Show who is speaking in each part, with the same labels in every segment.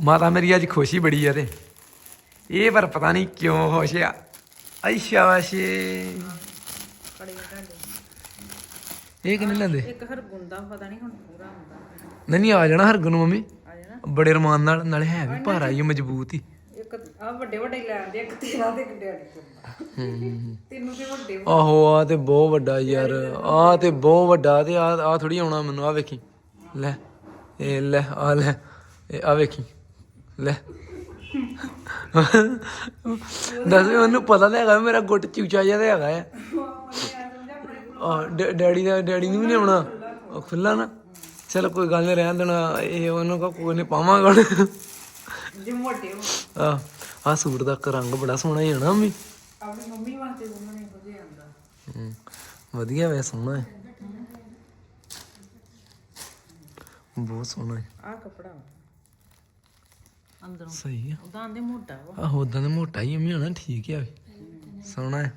Speaker 1: ਮਾਤਾ ਮੇਰੀ ਅੱਜ ਖੁਸ਼ੀ ਬੜੀ ਆ ਤੇ। ਇਹ ਪਰ ਪਤਾ ਨਹੀਂ ਕਿਉਂ ਖੁਸ਼ ਆ। ਆਈ ਸ਼ਾਬਾਸ਼ੇ।
Speaker 2: ਕੜੇ ਤੁਹਾਡੇ
Speaker 1: ਇਹ ਕਿੰਨੇ ਲੈਂਦੇ?
Speaker 2: ਇੱਕ ਹਰਗੁਣ ਦਾ ਪਤਾ ਨਹੀਂ ਹੁਣ ਪੂਰਾ ਹੁੰਦਾ।
Speaker 1: ਨਹੀਂ ਨਹੀਂ ਆ ਜਾਣਾ ਹਰਗੁਣ ਮੰਮੀ।
Speaker 2: ਆ ਜਾਣਾ।
Speaker 1: ਬੜੇ ਰਮਾਨ ਨਾਲ ਨਾਲੇ ਹੈ ਵੀ ਭਾਰਾ ਹੀ ਆ, ਮਜ਼ਬੂਤ ਹੀ।
Speaker 2: ਇੱਕ ਆ ਵੱਡੇ ਵੱਡੇ ਲੈ ਆਂਦੇ ਇੱਕ ਤੇਰਾ ਤੇ ਇੱਕ ਡੈਡੀ ਕੋਲ ਤੈਨੂੰ ਤੇ ਵੱਡੇ
Speaker 1: ਆਹੋ ਆ ਤੇ ਬਹੁਤ ਵੱਡਾ ਯਾਰ। ਆ ਤੇ ਬਹੁਤ ਵੱਡਾ ਤੇ ਆ ਆ ਥੋੜੀ ਆਉਣਾ ਮੈਨੂੰ ਆ ਵੇਖੀ। ਲੈ ਇਹ ਲੈ ਆ ਲੈ ਇਹ ਆ ਵੇਖੀ। ਲੈ। ਦੱਸ ਵੀ ਉਹਨੂੰ ਪਤਾ ਤਾਂ ਹੈਗਾ ਵੀ ਮੇਰਾ ਗੁੱਟ ਚੂਚਾ ਜਿਹਾ ਤੇ ਹੈਗਾ ਆ। ਆ ਡੈਡੀ ਦਾ ਡੈਡੀ ਨੂੰ ਵੀ ਨਹੀਂ ਆਉਣਾ। ਉਹ ਖੁੱਲਾ ਨਾ। ਚਲ ਕੋਈ ਗੱਲ ਨਹੀਂ ਰਹਿਣ ਦੇਣਾ। ਇਹ ਉਹਨੂੰ ਕਹੋ ਕੋਈ ਨਹੀਂ ਪਾਵਾਂਗਾ ਹੁਣ
Speaker 2: ਜੇ ਮੋਟੇ ਹੋ
Speaker 1: ਆ ਆ ਸੂਟ ਦਾ ਰੰਗ ਬੜਾ ਸੋਹਣਾ ਹੀ ਮੰਮੀ।
Speaker 2: ਆਪਣੀ ਮੰਮੀ ਵਾਸਤੇ ਉਹਨਾਂ ਨੇ ਵਧੀਆ ਆਂਦਾ
Speaker 1: ਹਮ, ਵਧੀਆ ਵੈ ਸੋਹਣਾ ਹੈ। ਬਹੁਤ ਸੋਹਣਾ ਹੈ।
Speaker 2: ਆ ਕਪੜਾ ਅੰਦਰੋਂ।
Speaker 1: ਸਹੀ ਆ।
Speaker 2: ਉਹਦਾ ਆਂਦੇ ਮੋਟਾ ਵਾ।
Speaker 1: ਆਹੋ ਉਦਾਂ ਦਾ ਮੋਟਾ ਹੀ ਅੰਮੀ ਹੋਣਾ ਠੀਕ ਆ ਵੀ। ਸੋਹਣਾ ਹੈ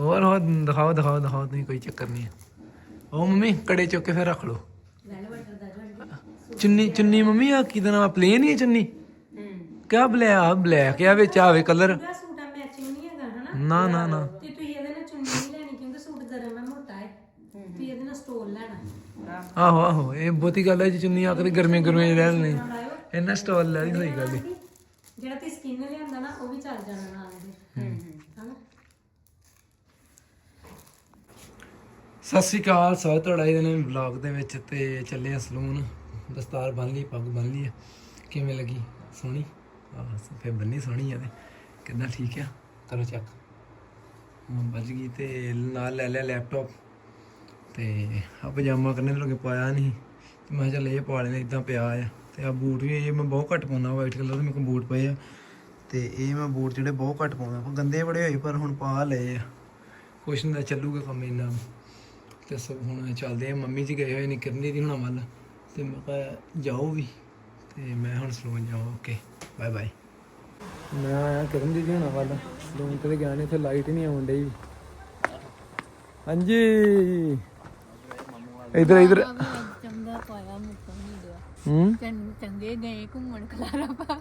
Speaker 1: ਹੋਰ ਹੋਰ ਦਿਖਾਓ ਦਿਖਾਓ ਦਿਖਾਓ ਤੁਸੀਂ ਕੋਈ ਚੱਕਰ ਨਹੀਂ ਹੈ ਉਹ ਮੰਮੀ ਕੜੇ ਚੁੱਕ ਕੇ ਫਿਰ ਰੱਖ ਲਓ। ਚੁੰਨੀ ਚੁੰਨੀ ਮੰਮੀ ਆ ਕੀ ਦਾ ਨਾਮ? ਪਲੇਨ ਹੀ ਹੈ ਚੁੰਨੀ?
Speaker 2: ਹੂੰ।
Speaker 1: ਕਿਆ ਬਲੈਕ ਬਲੈਕ ਆ ਵਿੱਚ ਆਵੇ ਕਲਰ
Speaker 3: ਪੂਰਾ ਸੂਟ ਆ ਮੈਚਿੰਗ ਨਹੀਂ ਹੈਗਾ ਹਨਾ?
Speaker 1: ਨਾ ਨਾ ਨਾ।
Speaker 3: ਤੇ ਤੁਸੀਂ ਇਹਦੇ ਨਾਲ ਚੁੰਨੀ ਨਹੀਂ ਲੈਣੀ ਕਿਉਂਕਿ ਸੂਟ ਗਰਮ ਹੈ ਮੋਟਾ ਹੈ ਤੁਸੀਂ ਇਹਦੇ ਨਾਲ ਸਟੋਲ ਲੈਣਾ
Speaker 1: ਆਹੋ ਆਹੋ ਇਹ ਬਹੁਤੀ ਗੱਲ ਹੈ ਜੀ ਚੁੰਨੀ ਆ ਕੇ ਗਰਮੀ ਗਰਮੀ ਰਹਿ ਲੈਣੀ ਇਹਨਾਂ ਸਟਾਲ ਲੈ ਲਈ ਸਹੀ ਗੱਲ ਹੈ
Speaker 3: ਜਿਹੜਾ ਤੇ ਸਕਿਨ ਲਿਆਂਦਾ ਨਾ ਉਹ ਵੀ ਚੱਲ ਜਾਣਾ ਨਾਲ ਇਹਦੇ ਹਨਾ?
Speaker 1: ਸਤਿ ਸ਼੍ਰੀ ਅਕਾਲ ਸਵਾਗਤ ਤੁਹਾਡਾ ਇਹਦੇ ਨੇ ਵਲੌਗ ਦੇ ਵਿੱਚ ਤੇ ਚੱਲੇ ਆ ਸਲੂਨ। ਦਸਤਾਰ ਬੰਨ ਲਈ ਪੱਗ ਬੰਨ ਲਈ ਆ ਕਿਵੇਂ ਲੱਗੀ? ਸੋਹਣੀ? ਆਹ ਫੇ ਬੰਨੀ ਸੋਹਣੀ ਆ ਤੇ। ਕਿੱਦਾਂ ਠੀਕ ਆ? ਕਰੋ ਚੈੱਕ ਹਾਂ ਵੱਜ ਗਈ ਤੇ ਨਾਲ ਲੈ ਲਿਆ ਲੈਪਟਾਪ ਤੇ ਆ ਪਜਾਮਾ ਕਰਨੇ ਲੋਕੇ ਪਾਇਆ ਨਹੀਂ ਮੈਂ ਕਿਹਾ ਚੱਲ ਇਹ ਪਾ ਲੈਣੇ ਇਦਾਂ ਪਿਆ ਆ। ਤੇ ਆ ਬੂਟ ਵੀ ਇਹ ਮੈਂ ਬਹੁਤ ਘੱਟ ਪਾਉਣਾ ਵਾਈਟ ਕਲਰ ਦੇ ਮੇਰੇ ਕੋਲ ਬੂਟ ਪਏ ਆ। ਤੇ ਇਹ ਮੈਂ ਬੂਟ ਜਿਹੜੇ ਬਹੁਤ ਘੱਟ ਪਾਉਂਦਾ ਗੰਦੇ ਬੜੇ ਹੋਏ, ਪਰ ਹੁਣ ਪਾ ਲਏ ਆ। ਕੁਛ ਨਹੀਂ ਚੱਲੂਗਾ ਕੰਮ ਇੰਨਾ। ਤੇ ਸਭ ਹੁਣ ਚੱਲਦੇ ਆ। ਮੰਮੀ ਜੀ ਗਏ ਹੋਏ ਨੇ ਕਿਰਨੀ ਦੀ ਹੁਣਾਂ ਵੱਲ। ਤੇ ਮੈਂ ਕਿਹਾ, ਜਾਓ ਵੀ। ਤੇ ਮੈਂ ਹੁਣ ਸਲੂਨ ਜਾਵਾਂ ਓਕੇ ਬਾਏ ਬਾਏ ਮੈਂ ਆਇਆ ਕਿਰਨ ਦੀ ਹੁਣਾਂ ਵੱਲ। ਸਲੂਨ ਤੇ ਗਿਆ ਨਹੀਂ ਇੱਥੇ ਲਾਈਟ ਹੀ ਨਹੀਂ ਆਉਣ ਡਈ। ਹਾਂਜੀ। ਇਧਰ ਇਧਰ।
Speaker 4: ਚੰਗਾ ਪਾਇਆ ਮੁੱਕਾ ਨਹੀਂ ਦਿਆ
Speaker 1: ਹੂੰ?
Speaker 4: ਚੰਨ ਚੰਗੇ ਗਏ ਘੁੰਮਣ ਖਲਾਰਾ ਪਾ।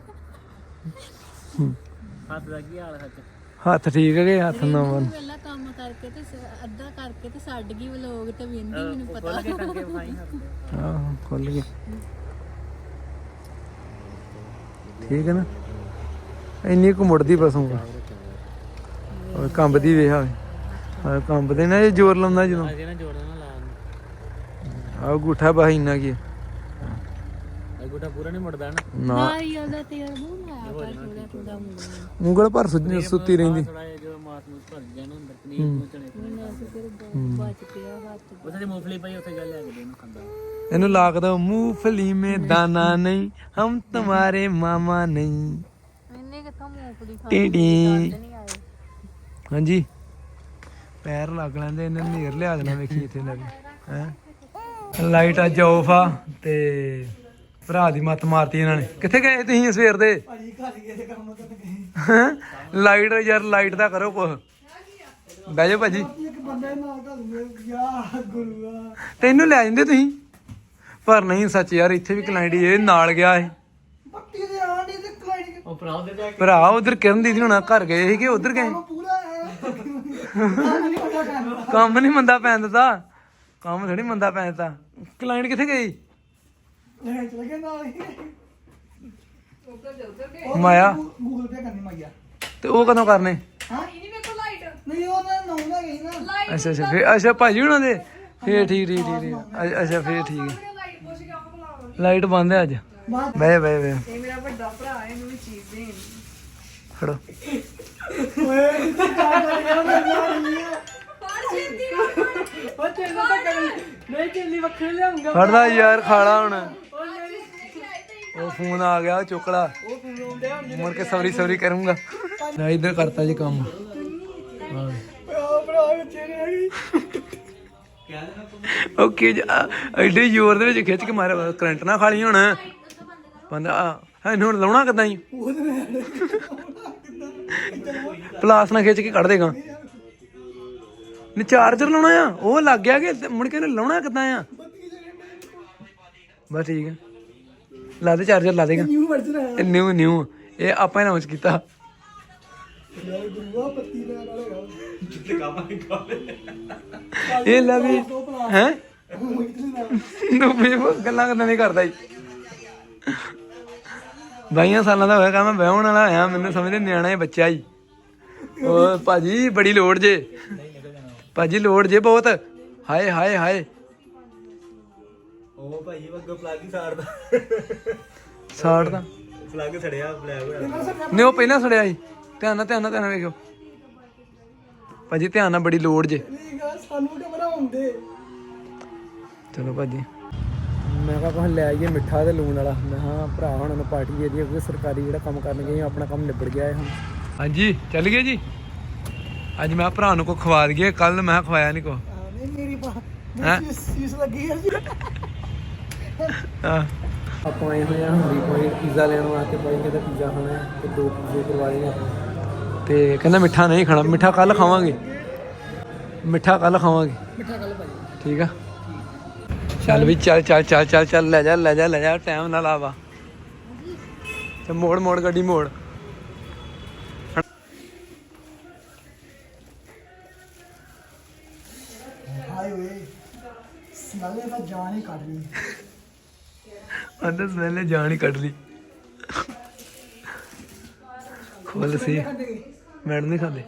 Speaker 1: ਹੱਥ ਠੀਕ ਹੈ ਕਿ ਹੱਥ ਨਾ ਮਨ
Speaker 4: ਪਹਿਲਾਂ ਕੰਮ ਕਰਕੇ ਤੇ ਸ- ਅੱਧਾ ਕਰਕੇ ਤੇ ਛੱਡ ਗਈ ਵਲੋਗ ਤੇ ਵਿੰਦੀ ਮੈਨੂੰ ਪਤਾ।
Speaker 1: ਆਹ ਖੁੱਲ ਗਏ। ਠੀਕ ਹੈ ਨਾ? ਇੰਨੀ ਕੁ ਮੁੜਦੀ ਬਸੂਗਾ ਉਹ ਕੰਬਦੀ ਆ ਕੰਬਦੇ ਨਾ ਇਹ ਜ਼ੋਰ ਲਾਉਂਦਾ ਜਦੋਂ? ਆ ਗੁੱਠਾ ਬਾਹ ਇੰਨਾ ਕੀ? ਗੁੱਠਾ ਪੂਰਾ ਨਹੀਂ ਮੁੜਦਾ ਨਾ। ਨਾ।
Speaker 4: ਨਾਈ ਉਹਦਾ ਤੇਲ ਮੂੰਹ ਲਾਇਆ ਪਰ ਥੋੜਾ ਥੋੜਾ ਮੂੰਹ
Speaker 1: ਉਂਗਲ ਭਰ ਸੁੱਤੀ ਸੁੱਤੀ ਰਹਿੰਦੀ।
Speaker 4: ਬਚ ਪਿਆ ਹੱਥ
Speaker 1: ਇਹਨੂੰ ਲਾਕ ਦੋ ਮੂੰਗਫਲੀ ਮੇ ਦਾਣਾ ਨਹੀਂ ਹਮ ਤੁਹਾਰੇ ਮਾਮਾ ਨਹੀਂ।
Speaker 4: ਇਹਨੇ ਕਿੱਥੋਂ ਮੂੰਗਫਲੀ ਖਾ
Speaker 1: ਟੀਟੀ
Speaker 4: ਨਹੀਂ ਆਏ।
Speaker 1: ਹਾਂਜੀ। ਪੈਰ ਲੱਗ ਲੈਂਦੇ ਇਹਨੇ ਨੇਰ ਲਿਆ ਦੇਣਾ ਵੇਖੀ ਇੱਥੇ ਲੱਗ ਹੈ? ਲਾਈਟ ਅੱਜ ਆਫ ਆ ਤੇ ਭਰਾ ਦੀ ਮੱਤ ਮਾਰਤੀ ਇਹਨਾਂ ਨੇ। ਕਿੱਥੇ ਗਏ ਤੁਸੀਂ ਸਵੇਰ ਦੇ? ਭਾਜੀ ਘਰ ਗਏ ਕੰਮ ਕਰਨ ਗਏ। ਲਾਈਟ ਯਾਰ ਲਾਈਟ ਦਾ ਕਰੋ ਕੁਛ। ਬਹਿ ਜਾਓ ਭਾਜੀ। ਤੈਨੂੰ ਲੈ ਜਾਂਦੇ ਤੁਸੀਂ? ਪਰ ਨਹੀਂ ਸੱਚ ਯਾਰ ਇੱਥੇ ਵੀ ਕਲਾਇੰਟ ਇਹ ਨਾਲ ਗਿਆ ਇਹ। ਭਰਾ ਉਧਰ ਕਿਰਨ ਦੀਦੀ ਹੁਣਾ ਘਰ ਗਏ ਸੀ ਕਿ ਉਧਰ ਗਏ? ਕੰਮ ਨਹੀਂ ਮੰਦਾ ਪੈਣ ਦਿੱਤਾ। ਕੰਮ ਥੋੜੀ ਮੰਦਾ ਪੈਣ ਦਿੱਤਾ। ਕਲਾਇੰਟ ਕਿੱਥੇ ਗਈ ਮਾਇਆ।
Speaker 5: ਗੂਗਲ ਪੇ ਕਰਨੀ ਮਾਇਆ
Speaker 1: ਤੇ ਉਹ ਕਦੋਂ ਕਰਨੇ?
Speaker 5: ਨਹੀਂ ਉਹ ਨਾ ਨੌਂਦਾ ਗਈ ਨਾ।
Speaker 1: ਅੱਛਾ ਅੱਛਾ ਫੇਰ ਅੱਛਾ ਭਾਜੀ ਹੁਣਾਂ ਦੇ? ਫੇਰ ਠੀਕ ਠੀਕ ਠੀਕ ਠੀਕ ਅੱਛਾ- ਅੱਛਾ ਫੇਰ ਠੀਕ। ਹੈ ਲਾਈਟ ਬੰਦ ਹੈ ਅੱਜ। ਬਹਿ ਬਹਿ ਬਹਿ।
Speaker 2: ਇਹ ਮੇਰਾ ਵੱਡਾ ਭਰਾ ਹੈ, ਇਹਨੂੰ ਵੀ ਚੀਜ਼ ਦੇਣ।
Speaker 1: ਖੜੋ।
Speaker 5: ਉਹ ਤੈਨੂੰ ਤਾਂ ਕਰ। ਨਹੀਂ ਚੱਲੀ ਵੱਖਰੇ ਲਿਆਉਂਗਾ।
Speaker 1: ਖੜਦਾ ਯਾਰ ਖਾਲਾ ਹੁਣ। ਉਹ ਫੋਨ ਆ ਗਿਆ ਚੁੱਕ ਲਾ ਮੁੜ ਕੇ ਸੌਰੀ ਸੌਰੀ ਕਰੂੰਗਾ। ਮੈਂ ਇਧਰ ਕਰਤਾ ਜੀ ਕੰਮ। ਹਾਂ
Speaker 5: ਉਹ
Speaker 1: ਓਕੇ ਐਡੇ ਜ਼ੋਰ ਦੇ ਵਿੱਚ ਖਿੱਚ ਕੇ ਮਾਰਿਆ ਕਰੰਟ ਨਾ ਖਾਲੀ ਹੁਣ। ਬੰਦਾ ਹੈ ਹੁਣ ਲਾਉਣਾ ਕਿਦਾਂ ਹੀ ਪਲਾਸ ਨਾਲ ਖਿੱਚ ਕੇ ਕੱਢ ਦੇਗਾ। ਨੀ ਚਾਰਜਰ ਲਾਉਣਾ ਆ? ਉਹ ਲੱਗ ਗਿਆ ਕਿ ਮੁੜ ਕੇ ਇਹਨੂੰ ਲਾਉਣਾ ਕਿਦਾਂ ਆ? ਬਸ ਠੀਕ ਹੈ ਲਾ ਦੇ ਚਾਰਜਰ ਲਾ ਦੇਗਾ।
Speaker 5: ਨਿਊ ਵਰਜਨ ਹੈ
Speaker 1: ਇਹ ਨਿਊ ਨਿਊ ਇਹ ਆਪਾਂ ਵਿੱਚ ਕੀਤਾ।
Speaker 5: ਯਾਰ ਗੁਰੂਆ ਪੱਤੀ ਨਾਲ
Speaker 1: ਹੈ?
Speaker 5: ਉਹ ਨਾ
Speaker 1: ਵੀ ਗੱਲਾਂ ਕਰਦਾ ਨਹੀਂ ਕਰਦਾ ਜੀ। ਬਾਈਆਂ ਸਾਲਾਂ ਦਾ ਹੋਇਆ ਮੈਂ ਵਿਆਹਣ ਵਾਲਾ ਆਇਆ ਮੈਨੂੰ ਸਮਝਦੇ ਨਿਆਣਾ ਹੀ ਬੱਚਾ ਹੀ ਓ ਭਾਜੀ ਬੜੀ ਲੋੜ ਜੇ। ਭਾਜੀ ਲੋੜ ਜੇ ਬਹੁਤ। ਹਾਏ ਹਾਏ ਹਾਏ।
Speaker 6: ਉਹ ਭਾਈ ਵੱਗੋ ਪਲੱਗ ਹੀ ਸਾੜਦਾ।
Speaker 1: ਸਾੜ ਦਾ
Speaker 6: ਪਲੱਗ ਸੜਿਆ ਬਲੈਕ ਹੋਇਆ।
Speaker 1: ਨਹੀਂ ਉਹ ਪਹਿਲਾਂ ਸੜਿਆ ਸੀ। ਧਿਆਨ ਨਾਲ ਧਿਆਨ ਨਾਲ ਧਿਆਨ ਨਾਲ ਵੇਖਿਓ। ਭਾਜੀ ਧਿਆਨ ਨਾਲ ਬੜੀ ਲੋੜ ਜੇ।
Speaker 5: ਨਹੀਂ ਗਾ ਸਾਨੂੰ ਕਮਰਾ ਹੁੰਦੇ।
Speaker 1: ਚਲੋ ਭਾਜੀ। ਮੈਂ ਕਿਹਾ ਆਪਾਂ ਲੈ ਆਈਏ ਮਿੱਠਾ ਤੇ ਲੂਣ ਵਾਲਾ। ਮੈਂ ਹਾਂ ਭਰਾ ਹੁਣ ਨੂੰ ਪਾਰਟੀ ਦੇ ਕਿਉਂਕਿ ਸਰਕਾਰੀ ਜਿਹੜਾ ਕੰਮ ਕਰਨ ਗਏ ਆ, ਆਪਣਾ ਕੰਮ ਨਿਬੜ ਗਿਆ ਹੈ ਹੁਣ। ਹਾਂਜੀ ਚੱਲ ਗਏ ਜੀ। ਅੱਜ ਮੈਂ ਭਰਾ ਨੂੰ ਕੋ ਖਵਾ ਦਈਏ ਕੱਲ ਮੈਂ ਖਵਾਇਆ ਨਹੀਂ ਕੋ।
Speaker 5: ਨਹੀਂ ਮੇਰੀ ਬਾ
Speaker 1: ਹੈਂ?
Speaker 5: ਸੀਸ ਸੀਸ ਲੱਗੀ ਹੈ ਜੀ।
Speaker 1: ਆਪਾਂ ਆਏ ਹੋਏ ਹਾਂ ਹੁੰਦੀ ਕੋਈ ਪੀਜ਼ਾ ਲੈਣ ਵਾਸਤੇ ਭਾਈ ਕਹਿੰਦਾ ਪੀਜ਼ਾ ਖਾਣਾ ਹੈ ਤੇ ਦੋ ਪੀਜ਼ੇ ਕਰਵਾ ਲਏ ਆਪਾਂ ਤੇ ਕਹਿੰਦਾ ਮਿੱਠਾ ਨਹੀਂ ਖਾਣਾ ਮਿੱਠਾ ਕੱਲ ਖਾਵਾਂਗੇ। ਮਿੱਠਾ ਕੱਲ ਖਾਵਾਂਗੇ।
Speaker 5: ਮਿੱਠਾ ਗੱਲ ਭਾਈ।
Speaker 1: ਠੀਕ ਆ? ਚੱਲ ਵੀ ਚੱਲ ਚੱਲ ਚੱਲ ਚੱਲ ਚੱਲ ਲੈ ਜਾ ਲੈ ਜਾ ਲੈ ਜਾ ਟਾਈਮ ਨਾਲ ਆਵਾ ਤੇ ਮੋੜ ਮੋੜ ਗੱਡੀ ਮੋੜ।
Speaker 5: ਸਮੈਲ ਦਾ ਜਾਨ ਹੀ ਕੱਢ ਲਈ।
Speaker 1: ਅੰਦਰ ਸਮੈਲ ਜਾਨ ਹੀ ਕੱਢ ਲਈ। ਖੋਲ ਸੀ। ਮੈਡਮ ਨਹੀਂ ਖਾਂਦੇ।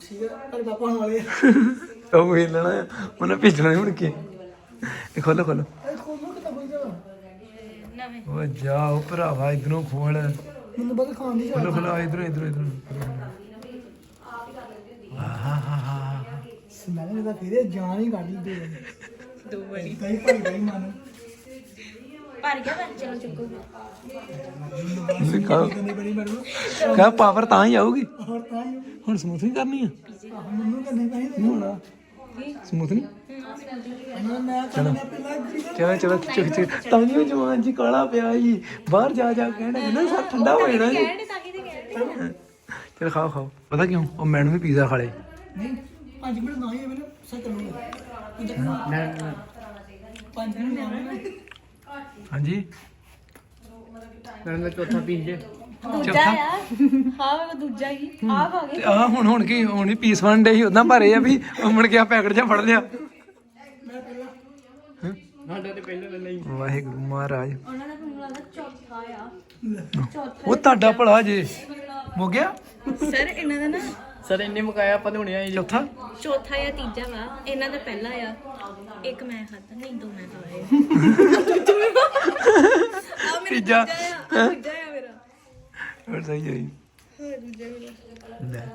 Speaker 5: ਠੀਕ ਹੈ ਪਰ ਪਾਪਾ ਹੁਣ ਵਾਲੇ ਇਹ
Speaker 1: ਉਹ ਲੈਣਾ ਉਹਨੇ ਭੇਜਣਾ ਨਹੀਂ ਮੁੜ ਕੇ। ਇਹ ਖੋਲੋ ਖੋਲੋ।
Speaker 5: ਕਿਤਾ
Speaker 1: ਉਹ ਜਾ ਉਹ ਭਰਾਵਾ ਇਧਰੋਂ ਖੋਲ।
Speaker 5: ਮੈਨੂੰ ਬਸ ਖਾਣ ਦੀ
Speaker 1: ਖੋਲੋ ਖੋਲੋ ਇਧਰੋਂ ਇਧਰੋਂ ਇਧਰੋਂ। ਆਹਾ
Speaker 5: ਸਮੈਲ ਦਾ ਫਿਰ ਜਾਨ ਹੀ ਕੱਢ ਲਈ। ਦੋ ਦੋ ਵਾਰੀ। ਦਹੀਂ ਭਾਈ ਦਹੀਂ ਮਨ।
Speaker 4: ਭਰ ਗਿਆ ਮੈਂ ਚਲੋ ਚੁੱਕੋ
Speaker 5: ਕਹਿੰਦੇ ਬੜੀ ਮੈਡਮ
Speaker 1: ਕਾ ਪਾਵਰ ਤਾਂ ਹੀ ਆਊਗੀ?
Speaker 5: ਹੋਰ ਤਾਂ ਹੀ
Speaker 1: ਹੁਣ ਸਮੂਥਿੰਗ ਕਰਨੀ ਆ?
Speaker 5: ਆਹ ਮੈਨੂੰ
Speaker 1: ਸਮੂਥਿੰਗ
Speaker 5: ਮੈਂ ਮੈਂ ਪਹਿਲਾਂ
Speaker 1: ਚਲੋ ਚਲੋ ਚੁੱਕ ਚੁੱਕ ਤਾਂ ਜੀ ਜਵਾਨ ਜੀ ਕਾਲਾ ਪਿਆ ਜੀ। ਬਾਹਰ ਜਾ ਜਾ ਕਹਿਣਾ ਨਾ ਸਰ ਠੰਡਾ ਹੋ ਜਾਣਾ ਜੀ।
Speaker 4: ਕਹਿੰਦੇ ਤਾਂ ਕਿਤੇ ਕਹਿੰਦੇ
Speaker 1: ਚਲ ਖਾਓ ਖਾਓ। ਪਤਾ ਕਿਉਂ? ਉਹ ਮੈਡਮ ਵੀ ਪੀਜ਼ਾ ਖਾ ਲਏ।
Speaker 5: ਨਹੀਂ। ਪੰਜ ਮਿੰਟ ਨਾ ਹੀ ਮੈਨੂੰ ਸੱਚ ਕਰੂੰਗਾ ਪੰਜ ਮਿੰਟ ਨਾ ਹੋਏ
Speaker 1: ਹਾਂਜੀ।
Speaker 5: ਮੈਡਮ ਦਾ ਚੌਥਾ ਪੀਸ ਜੇ।
Speaker 4: ਦੂਜਾ ਆ। ਹਾਂ ਉਹ ਦੂਜਾ ਹੀ। ਆ ਖਾ ਗਏ
Speaker 1: ਤੇ ਆ ਹੁਣ ਹੁਣ ਕੀ ਹੁਣ ਵੀ ਪੀਸ ਵਨ ਡੇ ਹੀ ਉਦਾਂ ਭਰੇ ਆ ਵੀ ਉਹ ਮੁੜ ਗਿਆ ਪੈਕਟ ਜਾਂ ਫੜ ਲਿਆ।
Speaker 5: ਸਾਡਾ ਤੇ ਪਹਿਲੇ ਲੈ ਲਈ
Speaker 1: ਵਾਹਿਗੁਰੂ ਮਹਾਰਾਜ।
Speaker 4: ਉਹਨਾਂ ਦਾ ਮੈਨੂੰ ਲੱਗਦਾ ਚੌਥਾ ਆ।
Speaker 1: ਉਹ ਤੁਹਾਡਾ ਭਲਾ ਜੇ। ਹੋ ਗਿਆ?
Speaker 4: ਸਰ ਇਹਨਾਂ ਦਾ ਨਾ
Speaker 5: ਸਰ ਇੰਨੇ ਮੁਕਾਇਆ ਆਪਾਂ ਤੇ ਹੁਣੇ ਆਏ
Speaker 1: ਚੌਥਾ?
Speaker 4: ਚੌਥਾ ਜਾਂ ਤੀਜਾ ਵਾ। ਇਹਨਾਂ ਦਾ ਪਹਿਲਾ ਆ। ਇੱਕ ਮੈਂ ਖਾਧਾ ਨਹੀਂ ਦੋ ਮੈਂ ਖਾਏ ਆ ਮੇਰਾ
Speaker 1: ਤੀਜਾ।
Speaker 4: ਆ। ਆਹ ਦੂਜਾ ਆ ਮੇਰਾ।
Speaker 1: ਹੋਰ ਸਹੀ ਹੈ ਲੈ।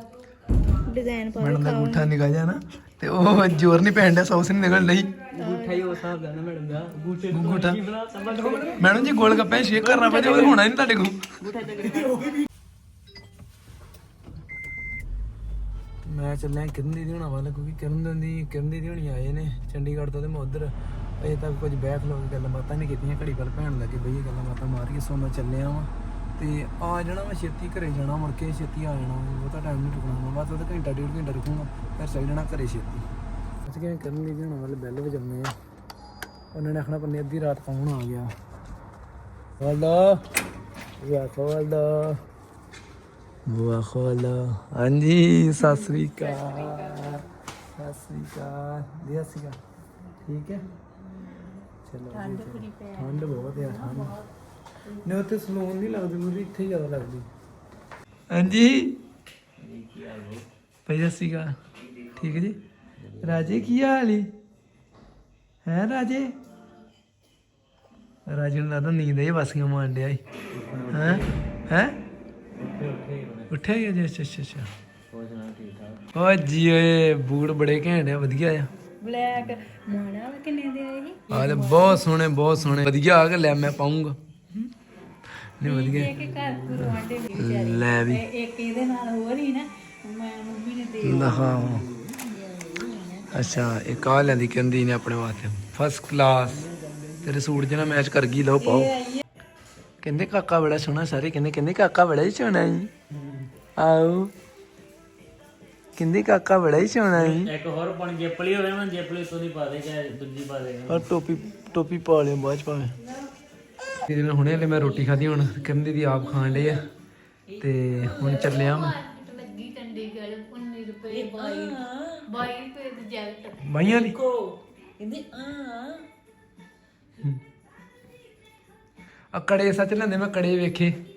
Speaker 4: ਡਿਜ਼ਾਈਨ ਪਾ
Speaker 1: ਮੈਡਮ ਦਾ ਗੁੱਠਾ ਨਿਕਲ ਜਾ ਨਾ ਤੇ ਉਹ ਜ਼ੋਰ ਨਹੀਂ ਪੈਣ ਡਿਆ ਸੌਸ ਨਹੀਂ ਨਿਕਲ ਰਹੀ
Speaker 5: ਗੁੱਠਾ ਹੀ ਉਸ ਹਿਸਾਬ ਦਾ ਨਾ ਮੈਡਮ ਦਾ। ਗੂਠੇ
Speaker 1: ਗੁੱਠਾ
Speaker 5: ਬਣਾ ਸਮਝ ਲਓ।
Speaker 1: ਮੈਡਮ ਜੀ ਗੋਲ ਗੱਪੇ ਸ਼ੇਕ ਕਰਨਾ ਪੈਂਦਾ ਉਹ ਹੋਣਾ ਨਹੀਂ ਤੁਹਾਡੇ ਕੋਲ। ਮੈਂ ਚੱਲਿਆ ਕਿਰਨ ਦੀ ਹੋਣਾ ਵੱਲ, ਕਿਉਂਕਿ ਕਿਰਨ ਦੀ ਕਿਰਨ ਦੀ ਹੋਣੀ ਆਏ ਨੇ ਚੰਡੀਗੜ੍ਹ ਤੋਂ ਤੇ ਮੈਂ ਉਧਰ ਅਜੇ ਤੱਕ ਕੁਝ ਬੈਠ ਲੋ ਗੱਲਾਂ ਬਾਤਾਂ ਨਹੀਂ ਕੀਤੀਆਂ, ਘੜੀ ਵੱਲ ਭੈਣ ਲੱਗੇ ਬਈ ਗੱਲਾਂ ਬਾਤਾਂ ਮਾਰੀਏ, ਸੋ ਮੈਂ ਚੱਲਿਆ ਵਾਂ। ਤੇ ਆ ਜਾਣਾ ਮੈਂ ਛੇਤੀ ਘਰੇ ਜਾਣਾ, ਮੁੜ ਕੇ ਛੇਤੀ ਆ ਜਾਣਾ ਬਹੁਤਾ ਟਾਈਮ ਨਹੀਂ ਰੁਕਣਾ ਮੈਂ, ਬਸ ਉਹਦਾ ਘੰਟਾ, ਡੇਢ ਘੰਟਾ ਰੁਕੂੰਗਾ, ਫਿਰ ਚੱਲ ਜਾਣਾ ਘਰੇ ਛੇਤੀ। ਅਸੀਂ ਕਿਹਾ ਕਰਨ ਦੀਦੀ ਹੋਣਾ ਵੱਲ ਬੈਲ ਵਜਾਉਂਦੇ ਆ? ਉਹਨਾਂ ਨੇ ਆਖਣਾ ਪੰਨੇ ਅੱਧੀ ਰਾਤ ਕੌਣ ਆ ਗਿਆ? ਖੋਲੋ ਬੁਆ ਖੋਲੋ ਬੁਆ ਖੋਲੋ ਹਾਂਜੀ ਸਤਿ ਸ੍ਰੀ ਅਕਾਲ। ਸਤਿ ਸ੍ਰੀ ਅਕਾਲ। ਦਿਆ ਸੀਗਾ। ਠੀਕ ਹੈ? ਚਲੋ ਠੰਡ ਪੂਰੀ ਪੈ ਠੰਡ ਬਹੁਤ ਹੈ ਠੰਡ। ਨਹੀਂ ਉੱਥੇ ਸਲੂਨ ਨਹੀਂ ਲੱਗਦੀ ਪੂਰੀ ਇੱਥੇ ਹੀ ਜ਼ਿਆਦਾ ਲੱਗਦੀ। ਹਾਂਜੀ? ਭਾਈ ਸਤਿ ਸ੍ਰੀ ਅਕਾਲ। ਠੀਕ ਹੈ ਜੀ? ਰਾਜੇ ਕੀ ਹਾਲ ਹੈ ਹੈ ਰਾਜੇ? ਰਾਜੇ ਨੂੰ ਲੱਗਦਾ ਨੀਂਦ ਆਈ ਵਾਸੀਆਂ ਮਾਰਨ ਡਿਆ ਹੈ? ਹੈ? ਉੱਠਿਆ ਗਿਆ ਜੀ ਅੱਛਾ ਅੱਛਾ ਅੱਛਾ। ਓ ਜੀ ਓਏ ਬੂਟ ਬੜੇ ਘੈਂਟ ਆ ਵਧੀਆ ਆ।
Speaker 4: ਬਲੈਕ ਮਾਣਾ ਕਿੰਨੇ ਦੇ ਆਏ ਸੀ
Speaker 1: ਆ ਲੈ ਬਹੁਤ ਸੋਹਣੇ ਬਹੁਤ ਸੋਹਣੇ। ਵਧੀਆ ਆ ਕੇ ਲੈ ਮੈਂ ਪਾਉਂਗਾ ਨਹੀਂ ਵਧੀਆ।
Speaker 4: ਕਿ ਘਰ ਗੁਰਵਾਂਡੇ ਵੀ
Speaker 1: ਲੈ ਵੀ।
Speaker 4: ਇੱਕ ਇਹਦੇ ਨਾਲ ਹੋਰ ਹੀ ਨਾ ਮੈਂ ਮੰਮੀ ਨੇ ਦੇ
Speaker 1: ਲਹਾ ਅੱਛਾ ਇੱਕ ਆ ਲੈਂਦੀ ਕਹਿੰਦੀ ਨੇ ਆਪਣੇ ਵਾਸਤੇ। ਫਸਟ ਕਲਾਸ ਤੇਰੇ ਸੂਟ ਜਨਾ ਮੈਚ ਕਰ ਗਈ ਲਓ ਪਾਓ। ਕਹਿੰਦੇ ਕਾਕਾ ਬੜਾ ਸੋਹਣਾ ਸਾਰੇ ਕਹਿੰਦੇ ਕਹਿੰਦੇ ਕਾਕਾ ਬੜਾ ਹੀ ਸੋਹਣਾ ਹੈ ਆਓ। ਕਹਿੰਦੇ ਕਾਕਾ ਬੜਾ ਹੀ ਸੋਹਣਾ ਹੈ
Speaker 5: ਇੱਕ ਹੋਰ ਬਣ ਜੇਪਲੀ ਹੋਵੇ ਮੈਂ ਜੇਪਲੀ ਤੋਂ ਨਹੀਂ ਪਾ ਦੇ ਚਾਹੇ ਦੂਜੀ ਪਾ ਦੇ।
Speaker 1: ਔਰ ਟੋਪੀ ਟੋਪੀ ਪਾ ਲਿਓ ਬਾਅਦ ਚ ਭਾਵੇਂ। ਦੀਦੀ ਨੇ ਹੁਣੇ ਹਲੇ ਮੈਂ ਰੋਟੀ ਖਾਧੀ ਹੁਣ ਕਿਰਨ ਦੀਦੀ ਆਪ ਖਾਣ ਡੇ ਆ। ਤੇ ਹੁਣ ਚੱਲਿਆ ਮੈਂ।
Speaker 7: ਲੱਗੀ ਚੰਡੀਗੜ੍ਹ 19 ਰੁਪਏ 22 22 ਰੁਪਏ ਦੀ। ਜੈਕਟ
Speaker 1: ਬਾਈਆਂ ਦੀ
Speaker 5: ਕਹਿੰਦੇ ਆ
Speaker 1: ਆ ਕੜੇ ਸੱਚ ਲੈਂਦੇ ਮੈਂ ਕੜੇ ਵੇਖੇ।
Speaker 7: ਦੇ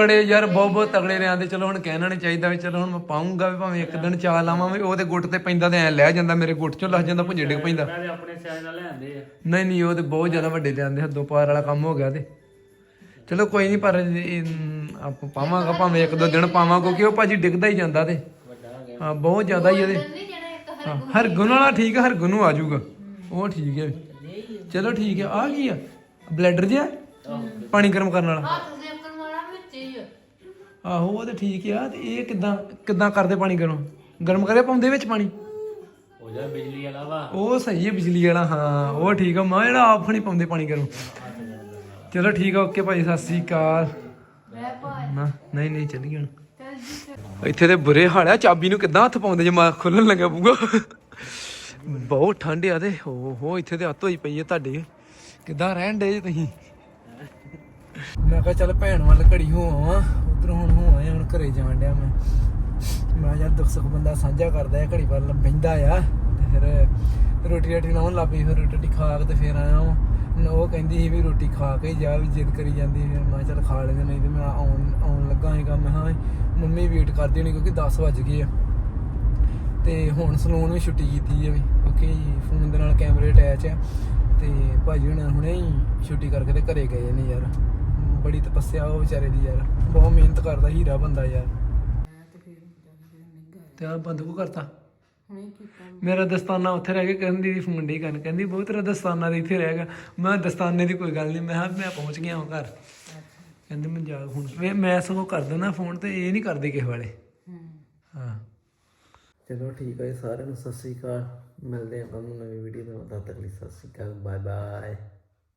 Speaker 7: ਆਂਦੇ ਇੱਕ
Speaker 1: ਕੜੇ ਯਾਰ ਬਹੁਤ ਬਹੁਤ ਤਗੜੇ ਲਿਆਂਦੇ ਚਲੋ ਹੁਣ ਕਹਿਣਾ ਨਹੀਂ ਚਾਹੀਦਾ ਵੀ ਚਲੋ ਹੁਣ ਮੈਂ ਪਾਉਂਗਾ ਵੀ ਭਾਵੇਂ ਇੱਕ ਦਿਨ ਚਾਹ ਲਾਵਾਂ ਵੀ ਉਹਦੇ ਗੁੱਟ ਤੇ ਪੈਂਦਾ ਤੇ ਐ ਲੈ ਜਾਂਦਾ ਮੇਰੇ ਗੁੱਟ ਚੋਂ ਲੱਗ ਜਾਂਦਾ ਭੁੰਜੇ ਡਿੱਗ ਪੈਂਦਾ।
Speaker 6: ਮੈਂ ਤੇ ਆਪਣੇ ਸਾਈਜ਼ ਨਾਲ ਲੈਂਦੇ ਆ।
Speaker 1: ਨਹੀਂ ਨਹੀਂ ਉਹ ਤੇ ਬਹੁਤ ਜ਼ਿਆਦਾ ਵੱਡੇ ਲਿਆਂਦੇ ਹੱਦੋਂ ਪਾਰ ਵਾਲਾ ਕੰਮ ਹੋ ਗਿਆ ਤੇ। ਚਲੋ ਕੋਈ ਨਹੀਂ ਪਰ ਇਹ, ਆਪਾਂ ਪਾਵਾਂਗਾ ਭਾਵੇਂ ਇੱਕ ਦੋ ਦਿਨ ਪਾਵਾਂ ਕਿਉਂਕਿ ਉਹ ਭਾਜੀ ਡਿੱਗਦਾ ਹੀ ਜਾਂਦਾ ਤੇ। ਹਾਂ ਬਹੁਤ ਜ਼ਿਆਦਾ ਹੀ ਇਹਦੇ
Speaker 7: ਨਹੀਂ ਜਿਹੜਾ ਇੱਕ
Speaker 1: ਹਾਂ ਹਰਗੁਣ ਵਾਲਾ। ਠੀਕ ਹੈ ਹਰਗੁਣ ਨੂੰ ਆ ਜਾਊਗਾ। ਉਹ ਠੀਕ ਹੈ ਚਲੋ ਠੀਕ ਹੈ ਆ ਕੀ ਆ? ਬਲੈਡਰ ਜਿਹਾ? ਪਾਣੀ ਗਰਮ ਕਰਨ ਵਾਲਾ।
Speaker 7: ਹੱਥ ਦੇ ਅੰਦਰ ਮਾਰਾ ਵਿੱਚ ਹੀ ਆ।
Speaker 1: ਆਹੋ ਉਹ ਤਾਂ ਠੀਕ ਆ ਤੇ ਇਹ ਕਿਦਾਂ ਕਿਦਾਂ ਕਰਦੇ ਪਾਣੀ ਗਰਮ? ਗਰਮ ਕਰੇ ਪਾਉਂਦੇ ਵਿੱਚ ਪਾਣੀ?
Speaker 6: ਹੋ ਜਾ ਬਿਜਲੀ ਵਾਲਾ ਵਾ।
Speaker 1: ਉਹ ਸਹੀ ਹੈ ਬਿਜਲੀ ਵਾਲਾ ਹਾਂ ਉਹ ਠੀਕ ਆ। ਮੈਂ ਜਿਹੜਾ ਆਪ ਨਹੀਂ ਪਾਉਂਦੇ ਪਾਣੀ ਗਰਮ। ਚਲੋ ਠੀਕ ਆ ਓਕੇ ਭਾਈ ਸਤਿ ਸ੍ਰੀ ਅਕਾਲ। ਨਾ ਨਹੀਂ ਨਹੀਂ ਚੱਲੀ ਹੁਣ। ਇੱਥੇ ਤੇ ਬੁਰੇ ਹਾਲ ਆ ਚਾਬੀ ਨੂੰ ਕਿੱਦਾਂ ਹੱਥ ਪਾਉਂਦੇ ਜੇ ਮਾ ਖੁੱਲਣ ਲੱਗਾ ਪੂਗਾ ਬਹੁਤ ਠੰਡ ਆ ਤੇ ਹੋ ਹੋ ਇੱਥੇ ਤੇ ਹੱਥ ਹੋਈ ਪਈ ਹੈ ਤੁਹਾਡੇ। ਕਿੱਦਾਂ ਰਹਿਣ ਦੇ ਤੁਸੀਂ? ਮੈਂ ਕਿਹਾ ਚੱਲ ਭੈਣ ਵੱਲ ਘੜੀ ਹੋ ਆਵਾਂ, ਉਧਰ ਹੁਣ ਹੋ ਆਇਆ ਹੁਣ ਘਰੇ ਜਾਣ ਡਿਆ ਮੈਂ। ਮੈਂ ਯਾਰ ਦੁੱਖ ਸੁੱਖ ਬੰਦਾ ਸਾਂਝਾ ਕਰਦਾ ਹੈ, ਘੜੀ ਵੱਲ ਬਹਿੰਦਾ ਆ, ਤੇ ਫਿਰ ਰੋਟੀ ਰੋਟੀ ਨਾ ਲੱਭੀ ਫਿਰ ਰੋਟੀ ਰਾਟੀ ਖਾ ਕੇ ਤੇ ਫਿਰ ਆਇਆ ਵਾਂ। ਉਹ ਕਹਿੰਦੀ ਸੀ ਵੀ ਰੋਟੀ ਖਾ ਕੇ ਜਾ, ਵੀ ਜਿੱਦ ਕਰੀ ਜਾਂਦੀ ਫਿਰ ਮੈਂ ਕਿਹਾ ਚੱਲ ਖਾ ਲੈਂਦੇ ਨਹੀਂ ਤੇ ਮੈਂ ਆਉਣ ਆਉਣ ਲੱਗਾ ਹੈਗਾ ਮੈਂ ਹਾਂ ਮੰਮੀ ਵੇਟ ਕਰਦੀ ਹੋਣੀ ਕਿਉਂਕਿ 10 ਵੱਜ ਗਏ ਆ। ਤੇ ਹੁਣ ਸਲੂਨ ਵੀ ਛੁੱਟੀ ਕੀਤੀ ਹੈ ਵੀ ਕਿਉਂਕਿ ਫੋਨ ਦੇ ਨਾਲ ਕੈਮਰੇ ਅਟੈਚ ਆ, ਤੇ ਭਾਜੀ ਹੁਣੇ ਹੁਣੇ ਹੀ ਛੁੱਟੀ ਕਰਕੇ ਤੇ ਘਰੇ ਗਏ ਨੇ ਯਾਰ। ਬੜੀ ਤਪੱਸਿਆ ਉਹ ਵਿਚਾਰੇ ਦੀ ਯਾਰ। ਬਹੁਤ ਮਿਹਨਤ ਕਰਦਾ ਹੀਰਾ ਬੰਦਾ ਯਾਰ। ਤੇ ਆ ਬੰਦ ਕੋ ਕਰਤਾ? ਮੇਰਾ ਦਸਤਾਨਾ ਉੱਥੇ ਰਹਿ ਗਿਆ ਕਰਨ ਦੀ ਫੋਨ ਡੀ ਕਰਨ। ਕਹਿੰਦੀ ਬਹੁਤ ਤੇਰਾ ਦਸਤਾਨਾ ਦੇ ਇੱਥੇ ਰਹਿ ਗਿਆ। ਮੈਂ ਦਸਤਾਨੇ ਦੀ ਕੋਈ ਗੱਲ ਨਹੀਂ ਮੈਂ ਕਿਹਾ ਮੈਂ ਪਹੁੰਚ ਗਿਆ ਹਾਂ ਘਰ। ਕਹਿੰਦੇ ਮੈਂ ਜਾ ਹੁਣ ਵੇ ਮੈਂ ਸਗੋਂ ਕਰ ਦਿੰਦਾ ਫੋਨ ਤੇ ਇਹ ਨਹੀਂ ਕਰਦੇ ਕਿਸੇ ਵਾਲੇ। ਹਾਂ। ਚਲੋ ਠੀਕ ਹੈ ਸਾਰਿਆਂ ਨੂੰ ਸਤਿ ਸ੍ਰੀ ਅਕਾਲ। ਮਿਲਦੇ ਹਾਂ ਤੁਹਾਨੂੰ ਨਵੀਂ ਵੀਡੀਓ ਦੇ ਨਾਲ ਤਦ ਤੱਕ ਲਈ ਸਤਿ ਸ੍ਰੀ ਅਕਾਲ। Bye bye